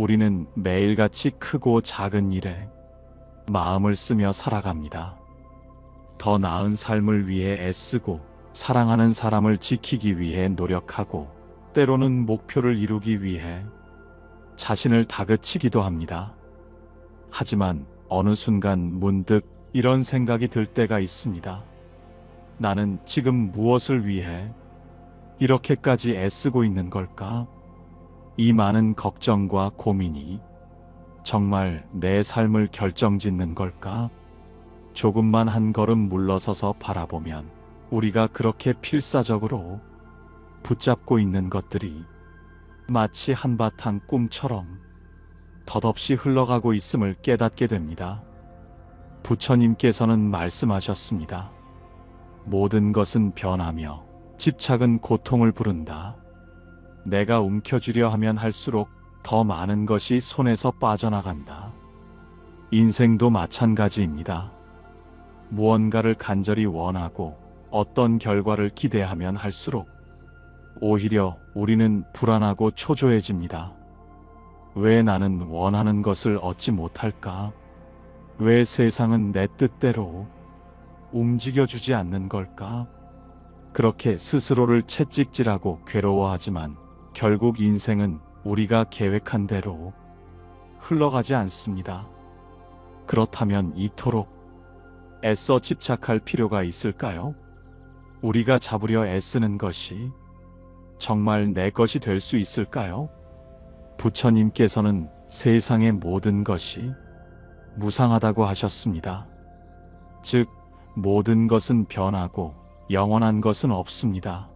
우리는 매일같이 크고 작은 일에 마음을 쓰며 살아갑니다. 더 나은 삶을 위해 애쓰고 사랑하는 사람을 지키기 위해 노력하고 때로는 목표를 이루기 위해 자신을 다그치기도 합니다. 하지만 어느 순간 문득 이런 생각이 들 때가 있습니다. 나는 지금 무엇을 위해 이렇게까지 애쓰고 있는 걸까? 이 많은 걱정과 고민이 정말 내 삶을 결정짓는 걸까? 조금만 한 걸음 물러서서 바라보면 우리가 그렇게 필사적으로 붙잡고 있는 것들이 마치 한바탕 꿈처럼 덧없이 흘러가고 있음을 깨닫게 됩니다. 부처님께서는 말씀하셨습니다. 모든 것은 변하며 집착은 고통을 부른다. 내가 움켜쥐려 하면 할수록 더 많은 것이 손에서 빠져나간다. 인생도 마찬가지입니다. 무언가를 간절히 원하고 어떤 결과를 기대하면 할수록 오히려 우리는 불안하고 초조해집니다. 왜 나는 원하는 것을 얻지 못할까? 왜 세상은 내 뜻대로 움직여주지 않는 걸까? 그렇게 스스로를 채찍질하고 괴로워하지만 결국 인생은 우리가 계획한 대로 흘러가지 않습니다. 그렇다면 이토록 애써 집착할 필요가 있을까요? 우리가 잡으려 애쓰는 것이 정말 내 것이 될 수 있을까요? 부처님께서는 세상의 모든 것이 무상하다고 하셨습니다. 즉, 모든 것은 변하고 영원한 것은 없습니다.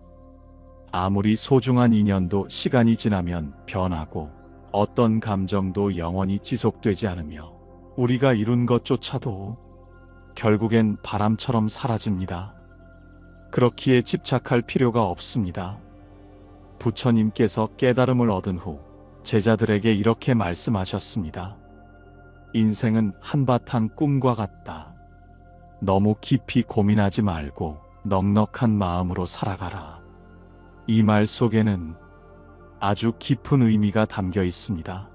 아무리 소중한 인연도 시간이 지나면 변하고 어떤 감정도 영원히 지속되지 않으며 우리가 이룬 것조차도 결국엔 바람처럼 사라집니다. 그렇기에 집착할 필요가 없습니다. 부처님께서 깨달음을 얻은 후 제자들에게 이렇게 말씀하셨습니다. 인생은 한바탕 꿈과 같다. 너무 깊이 고민하지 말고 넉넉한 마음으로 살아가라. 이 말 속에는 아주 깊은 의미가 담겨 있습니다.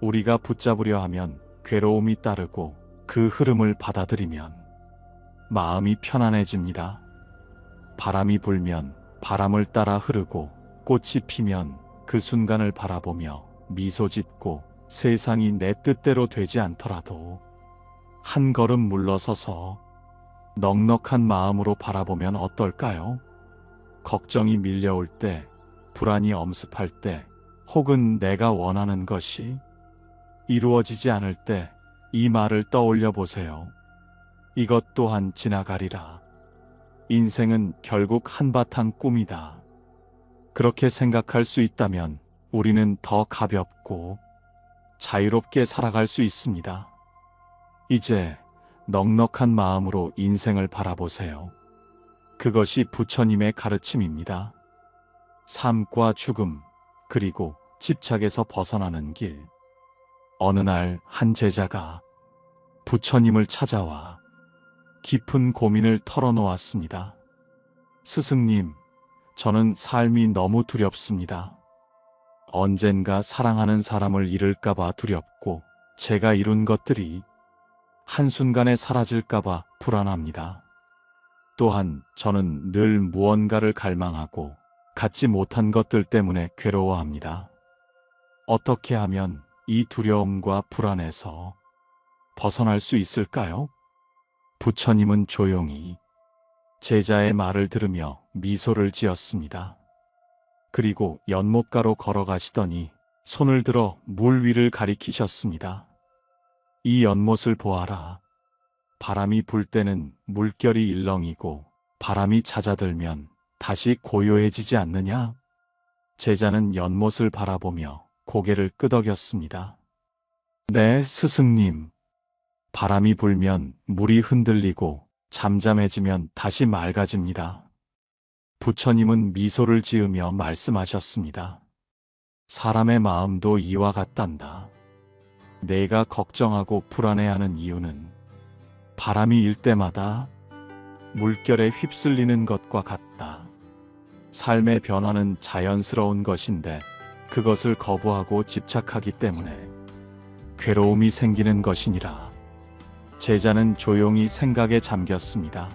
우리가 붙잡으려 하면 괴로움이 따르고 그 흐름을 받아들이면 마음이 편안해집니다. 바람이 불면 바람을 따라 흐르고 꽃이 피면 그 순간을 바라보며 미소 짓고 세상이 내 뜻대로 되지 않더라도 한 걸음 물러서서 넉넉한 마음으로 바라보면 어떨까요? 걱정이 밀려올 때, 불안이 엄습할 때, 혹은 내가 원하는 것이 이루어지지 않을 때 이 말을 떠올려 보세요. 이것 또한 지나가리라. 인생은 결국 한바탕 꿈이다. 그렇게 생각할 수 있다면 우리는 더 가볍고 자유롭게 살아갈 수 있습니다. 이제 넉넉한 마음으로 인생을 바라보세요. 그것이 부처님의 가르침입니다. 삶과 죽음, 그리고 집착에서 벗어나는 길. 어느 날 한 제자가 부처님을 찾아와 깊은 고민을 털어놓았습니다. 스승님, 저는 삶이 너무 두렵습니다. 언젠가 사랑하는 사람을 잃을까봐 두렵고, 제가 이룬 것들이 한순간에 사라질까봐 불안합니다. 또한 저는 늘 무언가를 갈망하고 갖지 못한 것들 때문에 괴로워합니다. 어떻게 하면 이 두려움과 불안에서 벗어날 수 있을까요? 부처님은 조용히 제자의 말을 들으며 미소를 지었습니다. 그리고 연못가로 걸어가시더니 손을 들어 물 위를 가리키셨습니다. 이 연못을 보아라. 바람이 불 때는 물결이 일렁이고 바람이 잦아들면 다시 고요해지지 않느냐? 제자는 연못을 바라보며 고개를 끄덕였습니다. 네, 스승님. 바람이 불면 물이 흔들리고 잠잠해지면 다시 맑아집니다. 부처님은 미소를 지으며 말씀하셨습니다. 사람의 마음도 이와 같단다. 내가 걱정하고 불안해하는 이유는 바람이 일 때마다 물결에 휩쓸리는 것과 같다. 삶의 변화는 자연스러운 것인데 그것을 거부하고 집착하기 때문에 괴로움이 생기는 것이니라. 제자는 조용히 생각에 잠겼습니다.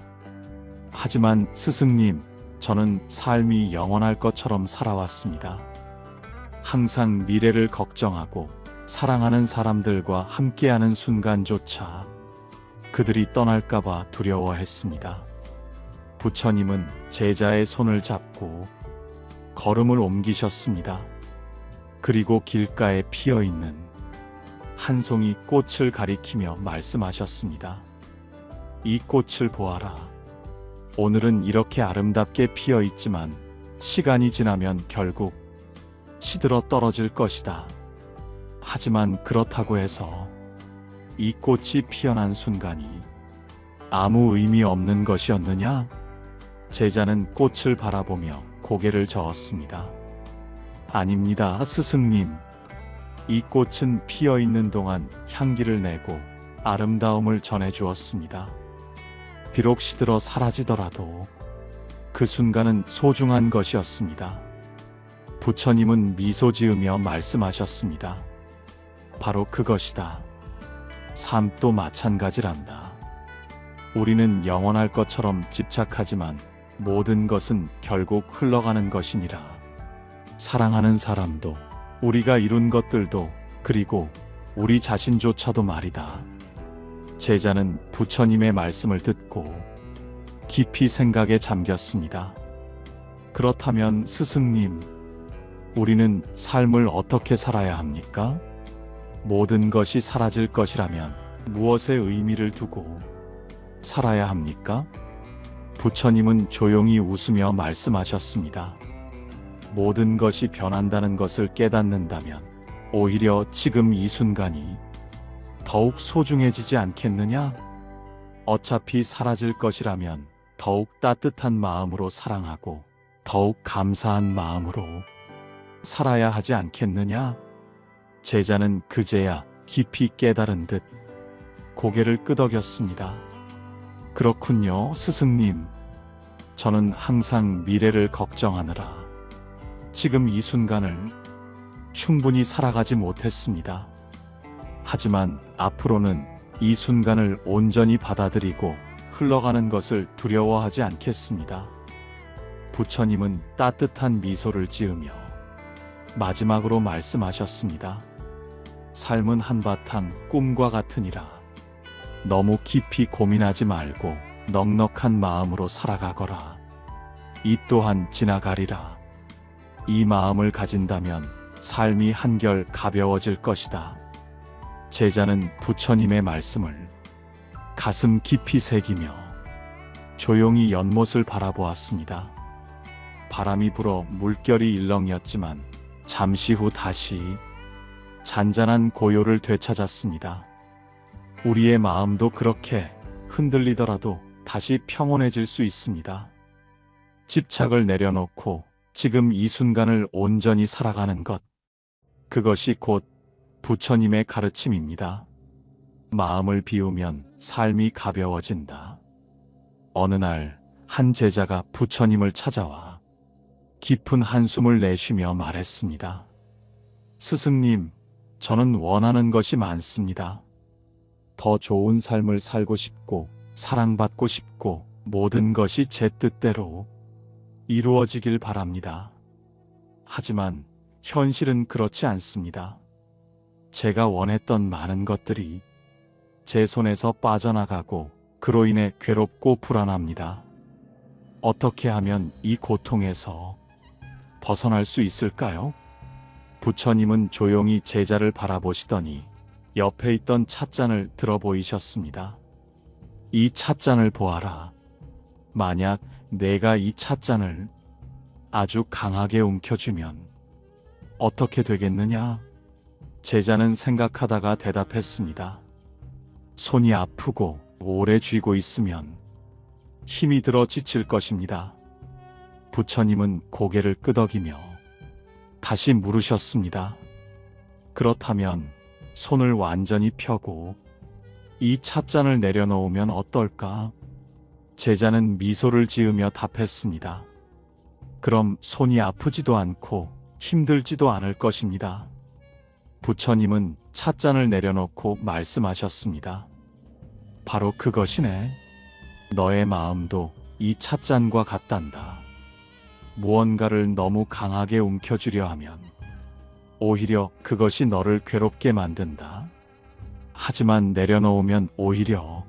하지만 스승님, 저는 삶이 영원할 것처럼 살아왔습니다. 항상 미래를 걱정하고 사랑하는 사람들과 함께하는 순간조차 그들이 떠날까봐 두려워했습니다. 부처님은 제자의 손을 잡고 걸음을 옮기셨습니다. 그리고 길가에 피어 있는 한 송이 꽃을 가리키며 말씀하셨습니다. 이 꽃을 보아라. 오늘은 이렇게 아름답게 피어 있지만 시간이 지나면 결국 시들어 떨어질 것이다. 하지만 그렇다고 해서 이 꽃이 피어난 순간이 아무 의미 없는 것이었느냐? 제자는 꽃을 바라보며 고개를 저었습니다. 아닙니다, 스승님. 이 꽃은 피어 있는 동안 향기를 내고 아름다움을 전해 주었습니다. 비록 시들어 사라지더라도 그 순간은 소중한 것이었습니다. 부처님은 미소 지으며 말씀하셨습니다. 바로 그것이다. 삶도 마찬가지란다. 우리는 영원할 것처럼 집착하지만 모든 것은 결국 흘러가는 것이니라. 사랑하는 사람도, 우리가 이룬 것들도, 그리고 우리 자신조차도 말이다. 제자는 부처님의 말씀을 듣고 깊이 생각에 잠겼습니다. 그렇다면 스승님, 우리는 삶을 어떻게 살아야 합니까? 모든 것이 사라질 것이라면 무엇에 의미를 두고 살아야 합니까? 부처님은 조용히 웃으며 말씀하셨습니다. 모든 것이 변한다는 것을 깨닫는다면 오히려 지금 이 순간이 더욱 소중해지지 않겠느냐? 어차피 사라질 것이라면 더욱 따뜻한 마음으로 사랑하고 더욱 감사한 마음으로 살아야 하지 않겠느냐? 제자는 그제야 깊이 깨달은 듯 고개를 끄덕였습니다. 그렇군요, 스승님. 저는 항상 미래를 걱정하느라 지금 이 순간을 충분히 살아가지 못했습니다. 하지만 앞으로는 이 순간을 온전히 받아들이고 흘러가는 것을 두려워하지 않겠습니다. 부처님은 따뜻한 미소를 지으며 마지막으로 말씀하셨습니다. 삶은 한바탕 꿈과 같으니라. 너무 깊이 고민하지 말고 넉넉한 마음으로 살아가거라. 이 또한 지나가리라. 이 마음을 가진다면 삶이 한결 가벼워질 것이다. 제자는 부처님의 말씀을 가슴 깊이 새기며 조용히 연못을 바라보았습니다. 바람이 불어 물결이 일렁였지만 잠시 후 다시 잔잔한 고요를 되찾았습니다. 우리의 마음도 그렇게 흔들리더라도 다시 평온해질 수 있습니다. 집착을 내려놓고 지금 이 순간을 온전히 살아가는 것. 그것이 곧 부처님의 가르침입니다. 마음을 비우면 삶이 가벼워진다. 어느 날 한 제자가 부처님을 찾아와 깊은 한숨을 내쉬며 말했습니다. 스승님, 저는 원하는 것이 많습니다. 더 좋은 삶을 살고 싶고, 사랑받고 싶고, 모든 것이 제 뜻대로 이루어지길 바랍니다. 하지만 현실은 그렇지 않습니다. 제가 원했던 많은 것들이 제 손에서 빠져나가고 그로 인해 괴롭고 불안합니다. 어떻게 하면 이 고통에서 벗어날 수 있을까요? 부처님은 조용히 제자를 바라보시더니 옆에 있던 찻잔을 들어 보이셨습니다. 이 찻잔을 보아라. 만약 내가 이 찻잔을 아주 강하게 움켜쥐면 어떻게 되겠느냐? 제자는 생각하다가 대답했습니다. 손이 아프고 오래 쥐고 있으면 힘이 들어 지칠 것입니다. 부처님은 고개를 끄덕이며 다시 물으셨습니다. 그렇다면 손을 완전히 펴고 이 찻잔을 내려놓으면 어떨까? 제자는 미소를 지으며 답했습니다. 그럼 손이 아프지도 않고 힘들지도 않을 것입니다. 부처님은 찻잔을 내려놓고 말씀하셨습니다. 바로 그것이네. 너의 마음도 이 찻잔과 같단다. 무언가를 너무 강하게 움켜쥐려 하면 오히려 그것이 너를 괴롭게 만든다. 하지만 내려놓으면 오히려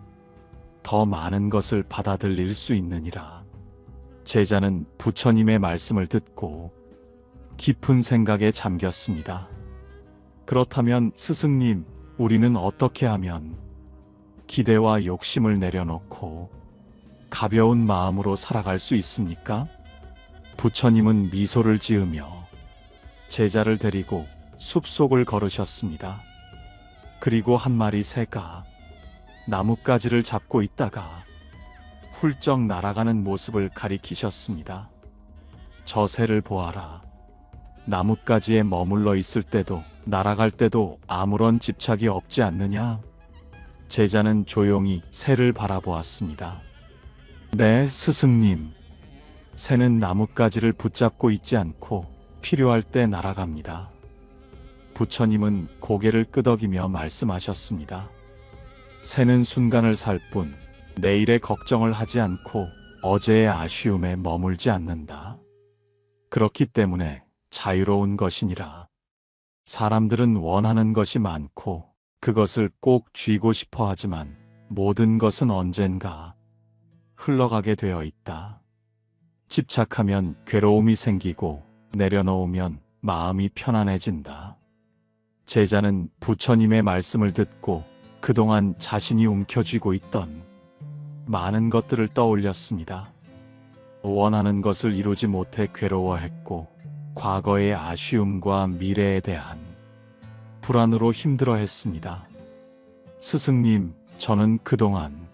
더 많은 것을 받아들일 수 있느니라. 제자는 부처님의 말씀을 듣고 깊은 생각에 잠겼습니다. 그렇다면 스승님, 우리는 어떻게 하면 기대와 욕심을 내려놓고 가벼운 마음으로 살아갈 수 있습니까? 부처님은 미소를 지으며 제자를 데리고 숲속을 걸으셨습니다. 그리고 한 마리 새가 나뭇가지를 잡고 있다가 훌쩍 날아가는 모습을 가리키셨습니다. 저 새를 보아라. 나뭇가지에 머물러 있을 때도 날아갈 때도 아무런 집착이 없지 않느냐? 제자는 조용히 새를 바라보았습니다. 네, 스승님. 새는 나뭇가지를 붙잡고 있지 않고 필요할 때 날아갑니다. 부처님은 고개를 끄덕이며 말씀하셨습니다. 새는 순간을 살 뿐 내일의 걱정을 하지 않고 어제의 아쉬움에 머물지 않는다. 그렇기 때문에 자유로운 것이니라. 사람들은 원하는 것이 많고 그것을 꼭 쥐고 싶어 하지만 모든 것은 언젠가 흘러가게 되어 있다. 집착하면 괴로움이 생기고 내려놓으면 마음이 편안해진다. 제자는 부처님의 말씀을 듣고 그동안 자신이 움켜쥐고 있던 많은 것들을 떠올렸습니다. 원하는 것을 이루지 못해 괴로워했고, 과거의 아쉬움과 미래에 대한 불안으로 힘들어했습니다. 스승님, 저는 그동안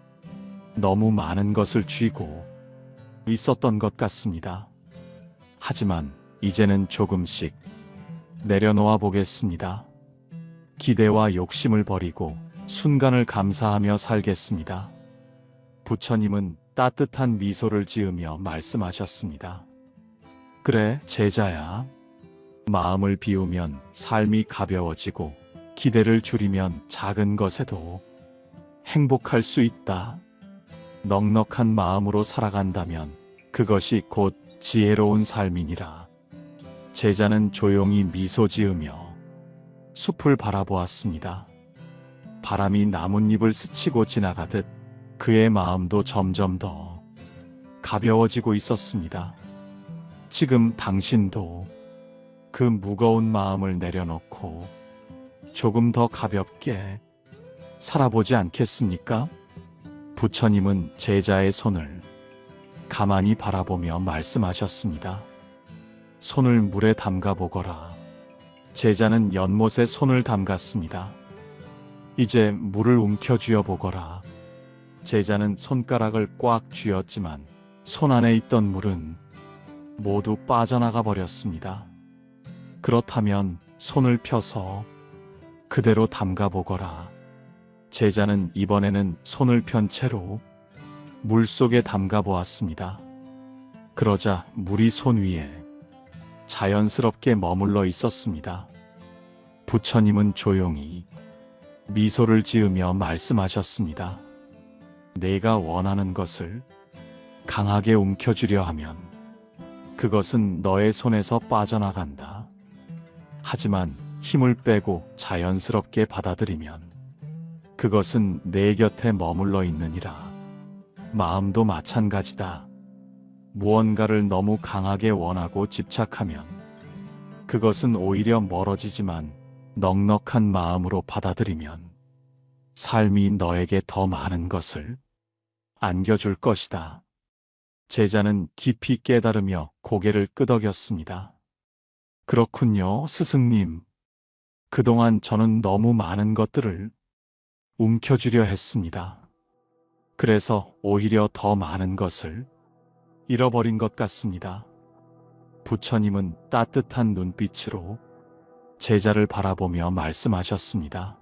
너무 많은 것을 쥐고 있었던 것 같습니다. 하지만 이제는 조금씩 내려놓아 보겠습니다. 기대와 욕심을 버리고 순간을 감사하며 살겠습니다. 부처님은 따뜻한 미소를 지으며 말씀하셨습니다. 그래, 제자야. 마음을 비우면 삶이 가벼워지고 기대를 줄이면 작은 것에도 행복할 수 있다. 넉넉한 마음으로 살아간다면 그것이 곧 지혜로운 삶이니라. 제자는 조용히 미소 지으며 숲을 바라보았습니다. 바람이 나뭇잎을 스치고 지나가듯 그의 마음도 점점 더 가벼워지고 있었습니다. 지금 당신도 그 무거운 마음을 내려놓고 조금 더 가볍게 살아보지 않겠습니까? 부처님은 제자의 손을 가만히 바라보며 말씀하셨습니다. 손을 물에 담가 보거라. 제자는 연못에 손을 담갔습니다. 이제 물을 움켜 쥐어 보거라. 제자는 손가락을 꽉 쥐었지만 손 안에 있던 물은 모두 빠져나가 버렸습니다. 그렇다면 손을 펴서 그대로 담가 보거라. 제자는 이번에는 손을 편 채로 물 속에 담가 보았습니다. 그러자 물이 손 위에 자연스럽게 머물러 있었습니다. 부처님은 조용히 미소를 지으며 말씀하셨습니다. 내가 원하는 것을 강하게 움켜쥐려 하면 그것은 너의 손에서 빠져나간다. 하지만 힘을 빼고 자연스럽게 받아들이면 그것은 내 곁에 머물러 있느니라. 마음도 마찬가지다. 무언가를 너무 강하게 원하고 집착하면 그것은 오히려 멀어지지만 넉넉한 마음으로 받아들이면 삶이 너에게 더 많은 것을 안겨줄 것이다. 제자는 깊이 깨달으며 고개를 끄덕였습니다. 그렇군요, 스승님. 그동안 저는 너무 많은 것들을 움켜쥐려 했습니다. 그래서 오히려 더 많은 것을 잃어버린 것 같습니다. 부처님은 따뜻한 눈빛으로 제자를 바라보며 말씀하셨습니다.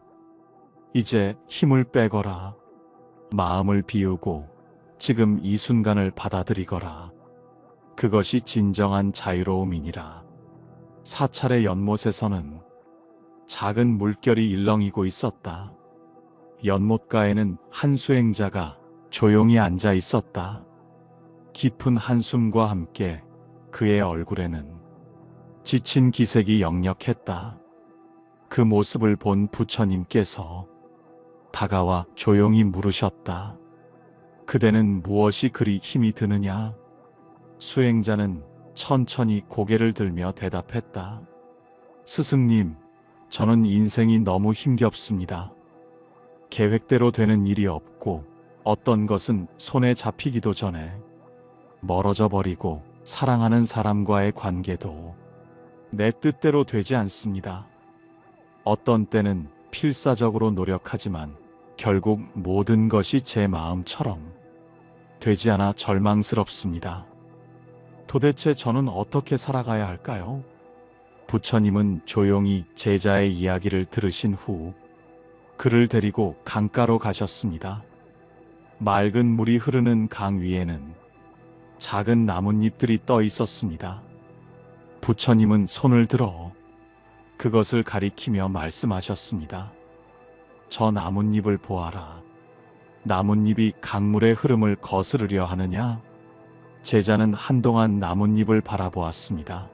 이제 힘을 빼거라. 마음을 비우고 지금 이 순간을 받아들이거라. 그것이 진정한 자유로움이니라. 사찰의 연못에서는 작은 물결이 일렁이고 있었다. 연못가에는 한 수행자가 조용히 앉아 있었다. 깊은 한숨과 함께 그의 얼굴에는 지친 기색이 역력했다. 그 모습을 본 부처님께서 다가와 조용히 물으셨다. 그대는 무엇이 그리 힘이 드느냐? 수행자는 천천히 고개를 들며 대답했다. 스승님, 저는 인생이 너무 힘겹습니다. 계획대로 되는 일이 없고 어떤 것은 손에 잡히기도 전에 멀어져 버리고 사랑하는 사람과의 관계도 내 뜻대로 되지 않습니다. 어떤 때는 필사적으로 노력하지만 결국 모든 것이 제 마음처럼 되지 않아 절망스럽습니다. 도대체 저는 어떻게 살아가야 할까요? 부처님은 조용히 제자의 이야기를 들으신 후 그를 데리고 강가로 가셨습니다. 맑은 물이 흐르는 강 위에는 작은 나뭇잎들이 떠 있었습니다. 부처님은 손을 들어 그것을 가리키며 말씀하셨습니다. 저 나뭇잎을 보아라. 나뭇잎이 강물의 흐름을 거스르려 하느냐? 제자는 한동안 나뭇잎을 바라보았습니다.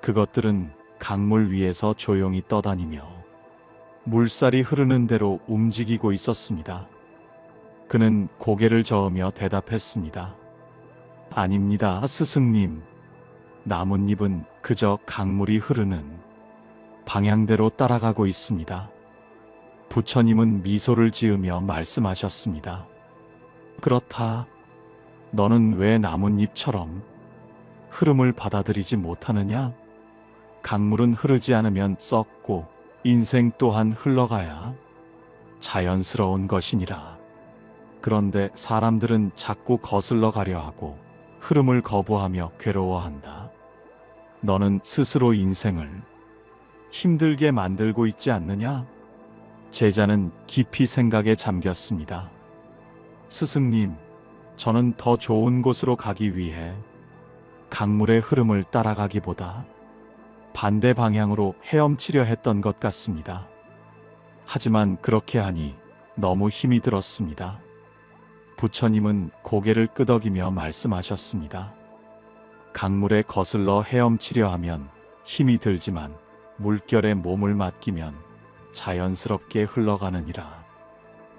그것들은 강물 위에서 조용히 떠다니며 물살이 흐르는 대로 움직이고 있었습니다. 그는 고개를 저으며 대답했습니다. 아닙니다, 스승님. 나뭇잎은 그저 강물이 흐르는 방향대로 따라가고 있습니다. 부처님은 미소를 지으며 말씀하셨습니다. 그렇다. 너는 왜 나뭇잎처럼 흐름을 받아들이지 못하느냐? 강물은 흐르지 않으면 썩고 인생 또한 흘러가야 자연스러운 것이니라. 그런데 사람들은 자꾸 거슬러 가려 하고 흐름을 거부하며 괴로워한다. 너는 스스로 인생을 힘들게 만들고 있지 않느냐? 제자는 깊이 생각에 잠겼습니다. 스승님, 저는 더 좋은 곳으로 가기 위해 강물의 흐름을 따라가기보다 반대 방향으로 헤엄치려 했던 것 같습니다. 하지만 그렇게 하니 너무 힘이 들었습니다. 부처님은 고개를 끄덕이며 말씀하셨습니다. 강물에 거슬러 헤엄치려 하면 힘이 들지만 물결에 몸을 맡기면 자연스럽게 흘러가느니라.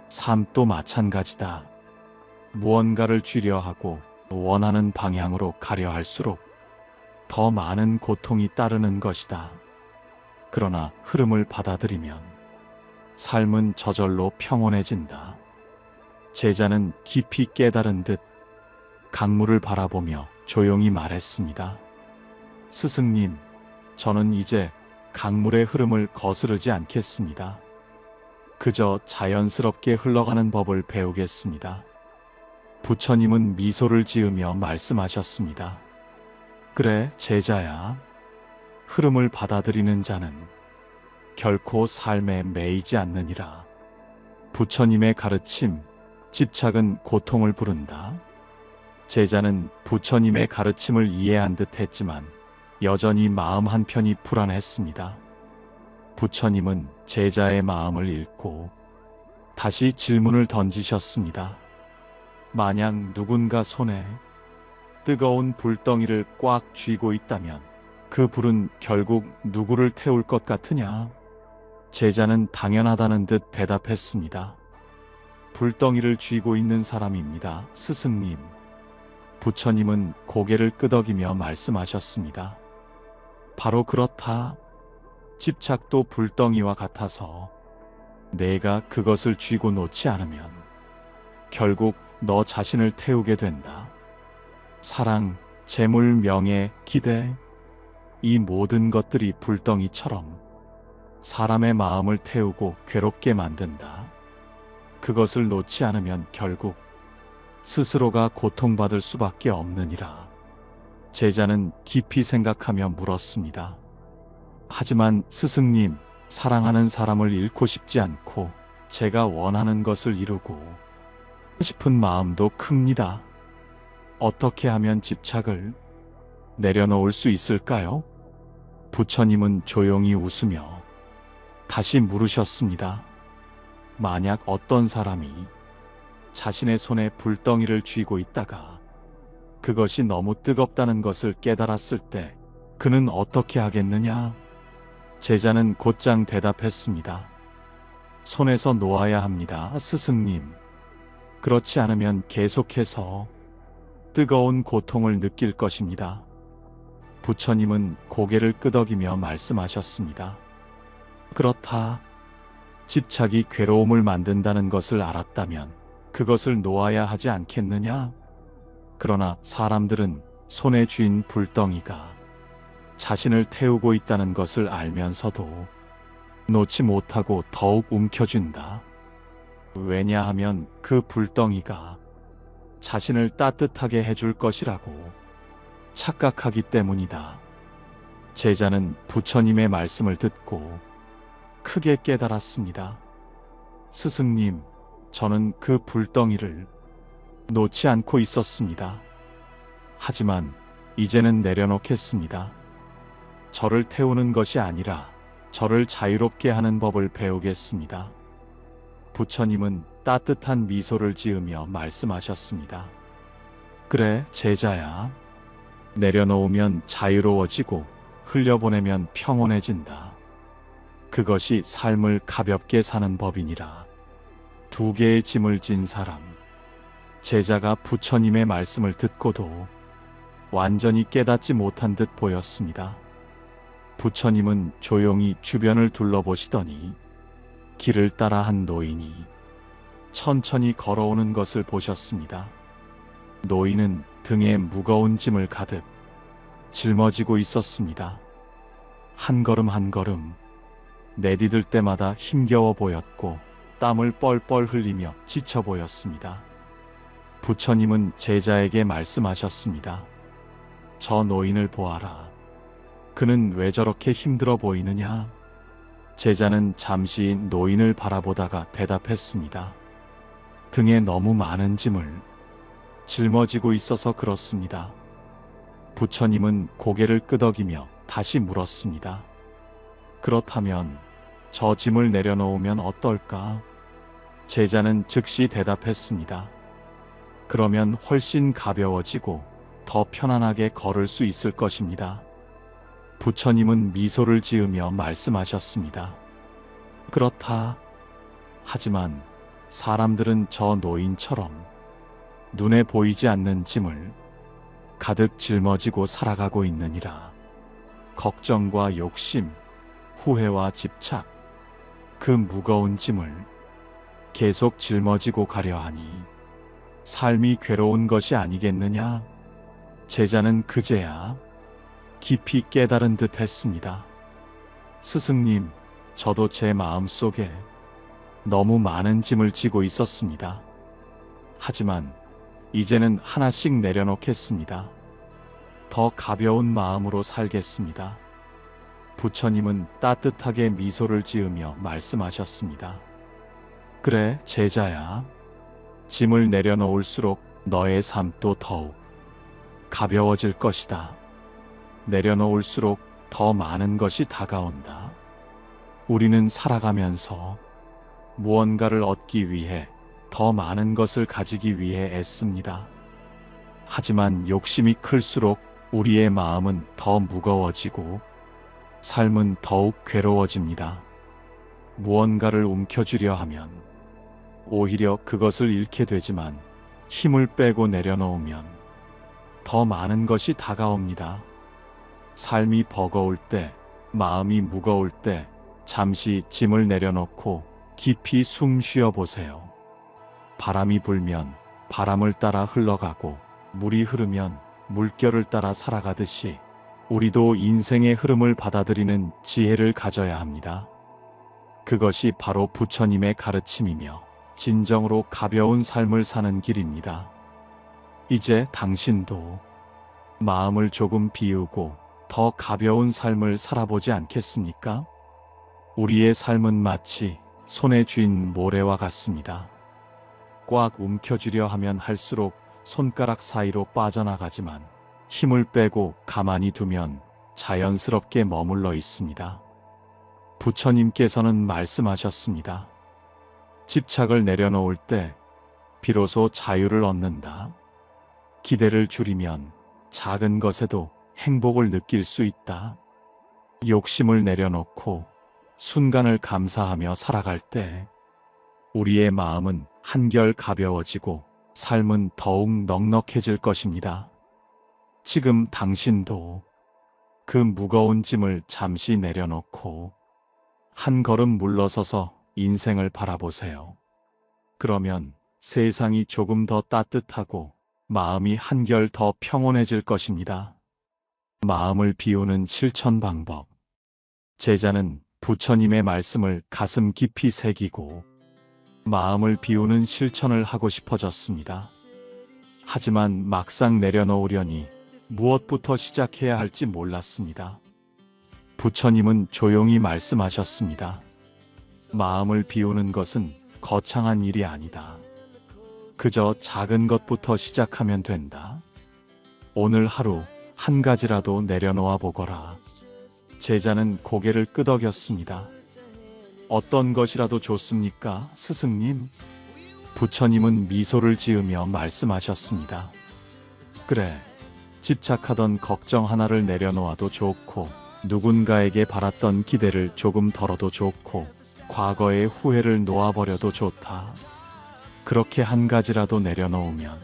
삶도 마찬가지다. 무언가를 쥐려 하고 원하는 방향으로 가려 할수록 더 많은 고통이 따르는 것이다. 그러나 흐름을 받아들이면 삶은 저절로 평온해진다. 제자는 깊이 깨달은 듯 강물을 바라보며 조용히 말했습니다. 스승님, 저는 이제 강물의 흐름을 거스르지 않겠습니다. 그저 자연스럽게 흘러가는 법을 배우겠습니다. 부처님은 미소를 지으며 말씀하셨습니다. 그래, 제자야. 흐름을 받아들이는 자는 결코 삶에 매이지 않느니라. 부처님의 가르침, 집착은 고통을 부른다. 제자는 부처님의 가르침을 이해한 듯 했지만 여전히 마음 한편이 불안했습니다. 부처님은 제자의 마음을 읽고 다시 질문을 던지셨습니다. 만약 누군가 손에 뜨거운 불덩이를 꽉 쥐고 있다면 그 불은 결국 누구를 태울 것 같으냐? 제자는 당연하다는 듯 대답했습니다. 불덩이를 쥐고 있는 사람입니다, 스승님. 부처님은 고개를 끄덕이며 말씀하셨습니다. 바로 그렇다. 집착도 불덩이와 같아서 내가 그것을 쥐고 놓지 않으면 결국 너 자신을 태우게 된다. 사랑, 재물, 명예, 기대, 이 모든 것들이 불덩이처럼 사람의 마음을 태우고 괴롭게 만든다. 그것을 놓지 않으면 결국 스스로가 고통받을 수밖에 없느니라. 제자는 깊이 생각하며 물었습니다. 하지만 스승님, 사랑하는 사람을 잃고 싶지 않고 제가 원하는 것을 이루고 싶은 마음도 큽니다. 어떻게 하면 집착을 내려놓을 수 있을까요? 부처님은 조용히 웃으며 다시 물으셨습니다. 만약 어떤 사람이 자신의 손에 불덩이를 쥐고 있다가 그것이 너무 뜨겁다는 것을 깨달았을 때 그는 어떻게 하겠느냐? 제자는 곧장 대답했습니다. 손에서 놓아야 합니다, 스승님. 그렇지 않으면 계속해서 뜨거운 고통을 느낄 것입니다. 부처님은 고개를 끄덕이며 말씀하셨습니다. 그렇다. 집착이 괴로움을 만든다는 것을 알았다면 그것을 놓아야 하지 않겠느냐? 그러나 사람들은 손에 쥔 불덩이가 자신을 태우고 있다는 것을 알면서도 놓지 못하고 더욱 움켜쥔다. 왜냐하면 그 불덩이가 자신을 따뜻하게 해줄 것이라고 착각하기 때문이다. 제자는 부처님의 말씀을 듣고 크게 깨달았습니다. 스승님, 저는 그 불덩이를 놓지 않고 있었습니다. 하지만 이제는 내려놓겠습니다. 저를 태우는 것이 아니라 저를 자유롭게 하는 법을 배우겠습니다. 부처님은 따뜻한 미소를 지으며 말씀하셨습니다. 그래, 제자야. 내려놓으면 자유로워지고 흘려보내면 평온해진다. 그것이 삶을 가볍게 사는 법이니라. 두 개의 짐을 진 사람. 제자가 부처님의 말씀을 듣고도 완전히 깨닫지 못한 듯 보였습니다. 부처님은 조용히 주변을 둘러보시더니 길을 따라 한 노인이 천천히 걸어오는 것을 보셨습니다. 노인은 등에 무거운 짐을 가득 짊어지고 있었습니다. 한 걸음 한 걸음 내디딜 때마다 힘겨워 보였고 땀을 뻘뻘 흘리며 지쳐 보였습니다. 부처님은 제자에게 말씀하셨습니다. 저 노인을 보아라. 그는 왜 저렇게 힘들어 보이느냐? 제자는 잠시 노인을 바라보다가 대답했습니다. 등에 너무 많은 짐을 짊어지고 있어서 그렇습니다. 부처님은 고개를 끄덕이며 다시 물었습니다. 그렇다면 저 짐을 내려놓으면 어떨까? 제자는 즉시 대답했습니다. 그러면 훨씬 가벼워지고 더 편안하게 걸을 수 있을 것입니다. 부처님은 미소를 지으며 말씀하셨습니다. 그렇다. 하지만 사람들은 저 노인처럼 눈에 보이지 않는 짐을 가득 짊어지고 살아가고 있느니라. 걱정과 욕심, 후회와 집착, 그 무거운 짐을 계속 짊어지고 가려 하니 삶이 괴로운 것이 아니겠느냐? 제자는 그제야 깊이 깨달은 듯 했습니다. 스승님, 저도 제 마음 속에 너무 많은 짐을 지고 있었습니다. 하지만 이제는 하나씩 내려놓겠습니다. 더 가벼운 마음으로 살겠습니다. 부처님은 따뜻하게 미소를 지으며 말씀하셨습니다. 그래, 제자야. 짐을 내려놓을수록 너의 삶도 더욱 가벼워질 것이다. 내려놓을수록 더 많은 것이 다가온다. 우리는 살아가면서 무언가를 얻기 위해 더 많은 것을 가지기 위해 애씁니다. 하지만 욕심이 클수록 우리의 마음은 더 무거워지고 삶은 더욱 괴로워집니다. 무언가를 움켜쥐려 하면 오히려 그것을 잃게 되지만 힘을 빼고 내려놓으면 더 많은 것이 다가옵니다. 삶이 버거울 때, 마음이 무거울 때 잠시 짐을 내려놓고 깊이 숨 쉬어 보세요. 바람이 불면 바람을 따라 흘러가고 물이 흐르면 물결을 따라 살아가듯이 우리도 인생의 흐름을 받아들이는 지혜를 가져야 합니다. 그것이 바로 부처님의 가르침이며 진정으로 가벼운 삶을 사는 길입니다. 이제 당신도 마음을 조금 비우고 더 가벼운 삶을 살아보지 않겠습니까? 우리의 삶은 마치 손에 쥔 모래와 같습니다. 꽉 움켜쥐려 하면 할수록 손가락 사이로 빠져나가지만 힘을 빼고 가만히 두면 자연스럽게 머물러 있습니다. 부처님께서는 말씀하셨습니다. 집착을 내려놓을 때 비로소 자유를 얻는다. 기대를 줄이면 작은 것에도 행복을 느낄 수 있다. 욕심을 내려놓고 순간을 감사하며 살아갈 때 우리의 마음은 한결 가벼워지고 삶은 더욱 넉넉해질 것입니다. 지금 당신도 그 무거운 짐을 잠시 내려놓고 한 걸음 물러서서 인생을 바라보세요. 그러면 세상이 조금 더 따뜻하고 마음이 한결 더 평온해질 것입니다. 마음을 비우는 실천 방법. 제자는 부처님의 말씀을 가슴 깊이 새기고 마음을 비우는 실천을 하고 싶어졌습니다. 하지만 막상 내려놓으려니 무엇부터 시작해야 할지 몰랐습니다. 부처님은 조용히 말씀하셨습니다. 마음을 비우는 것은 거창한 일이 아니다. 그저 작은 것부터 시작하면 된다. 오늘 하루 한 가지라도 내려놓아 보거라. 제자는 고개를 끄덕였습니다. 어떤 것이라도 좋습니까, 스승님? 부처님은 미소를 지으며 말씀하셨습니다. 그래, 집착하던 걱정 하나를 내려놓아도 좋고, 누군가에게 바랐던 기대를 조금 덜어도 좋고, 과거의 후회를 놓아버려도 좋다. 그렇게 한 가지라도 내려놓으면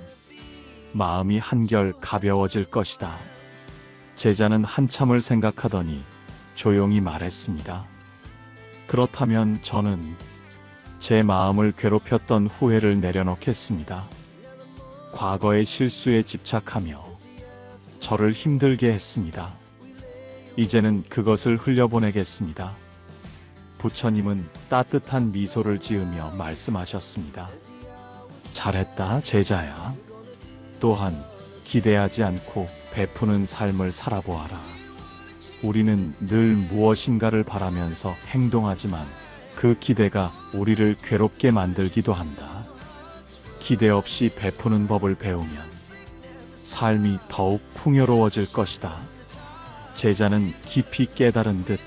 마음이 한결 가벼워질 것이다. 제자는 한참을 생각하더니 조용히 말했습니다. 그렇다면 저는 제 마음을 괴롭혔던 후회를 내려놓겠습니다. 과거의 실수에 집착하며 저를 힘들게 했습니다. 이제는 그것을 흘려보내겠습니다. 부처님은 따뜻한 미소를 지으며 말씀하셨습니다. 잘했다, 제자야. 또한 기대하지 않고 베푸는 삶을 살아보아라. 우리는 늘 무엇인가를 바라면서 행동하지만 그 기대가 우리를 괴롭게 만들기도 한다. 기대 없이 베푸는 법을 배우면 삶이 더욱 풍요로워질 것이다. 제자는 깊이 깨달은 듯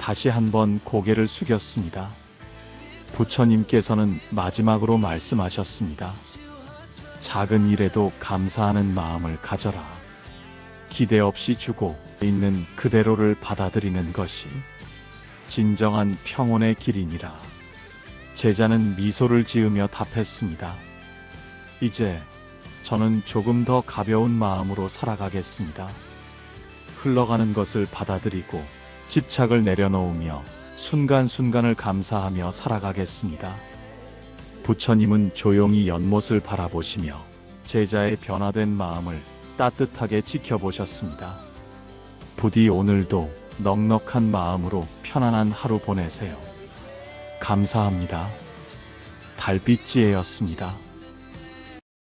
다시 한번 고개를 숙였습니다. 부처님께서는 마지막으로 말씀하셨습니다. 작은 일에도 감사하는 마음을 가져라. 기대 없이 주고 있는 그대로를 받아들이는 것이 진정한 평온의 길이니라. 제자는 미소를 지으며 답했습니다. 이제 저는 조금 더 가벼운 마음으로 살아가겠습니다. 흘러가는 것을 받아들이고 집착을 내려놓으며 순간순간을 감사하며 살아가겠습니다. 부처님은 조용히 연못을 바라보시며 제자의 변화된 마음을 따뜻하게 지켜보셨습니다. 부디 오늘도 넉넉한 마음으로 편안한 하루 보내세요. 감사합니다. 달빛지혜였습니다.